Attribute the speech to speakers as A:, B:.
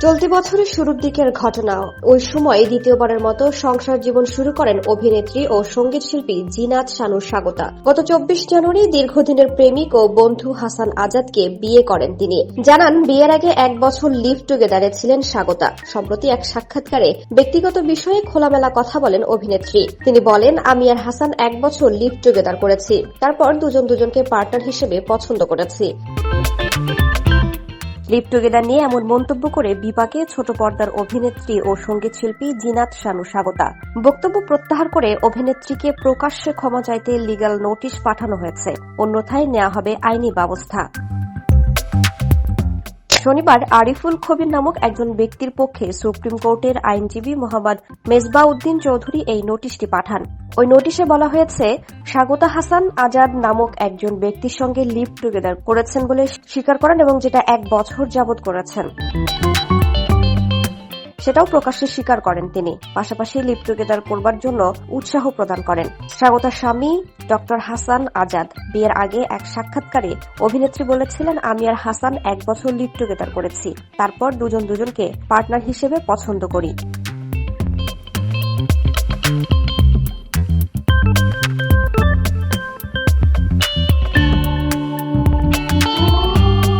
A: চলতি বছরের শুরুর দিকের ঘটনা। ওই সময় দ্বিতীয়বারের মতো সংসার জীবন শুরু করেন অভিনেত্রী ও সংগীত শিল্পী জিনাত শানুর স্বাগতা। গত চব্বিশ জানুয়ারি দীর্ঘদিনের প্রেমিক ও বন্ধু হাসান আজাদকে বিয়ে করেন তিনি। জানান, বিয়ের আগে এক বছর লিভ টুগেদারে ছিলেন স্বাগতা। সম্প্রতি এক সাক্ষাৎকারে ব্যক্তিগত বিষয়ে খোলামেলা কথা বলেন অভিনেত্রী। তিনি বলেন, আমি আর হাসান এক বছর লিভ টুগেদার করেছি। তারপর দুজন দুজনকে পার্টনার হিসেবে পছন্দ করেছি। লিভ টুগেদার নিয়ে এমন মন্তব্য করে বিপাকে ছোট পর্দার অভিনেত্রী ও সংগীত শিল্পী জিনাত শানু স্বাগতা। বক্তব্য প্রত্যাহার করে অভিনেত্রীকে প্রকাশ্যে ক্ষমা চাইতে লিগাল নোটিশ পাঠানো হয়েছে। অন্যথায় নেওয়া হবে আইনি ব্যবস্থা। শনিবার আরিফুল খবির নামক একজন ব্যক্তির পক্ষে সুপ্রিম কোর্টের আইনজীবী মোহাম্মদ মেজবা উদ্দিন চৌধুরী এই নোটিশটি পাঠান। ওই নোটিশে বলা হয়েছে, স্বাগতা হাসান আজাদ নামক একজন ব্যক্তির সঙ্গে লিভ টুগেদার করেছেন বলে স্বীকার করেন এবং যেটা এক বছর যাবৎ করেছেন। সেটাও প্রকাশ্যে স্বীকার করেন তিনি। পাশাপাশি লিপ টুগেদার করবার জন্য উৎসাহ প্রদান করেন। স্বাগতার স্বামী, ডক্টর হাসান আজাদ। বিয়ের আগে এক সাক্ষাৎকারে অভিনেত্রী বলেছিলেন, আমি আর হাসান এক বছর লিপ টুগেদার করেছি। তারপর দুজন দুজনকে পার্টনার হিসেবে পছন্দ করি।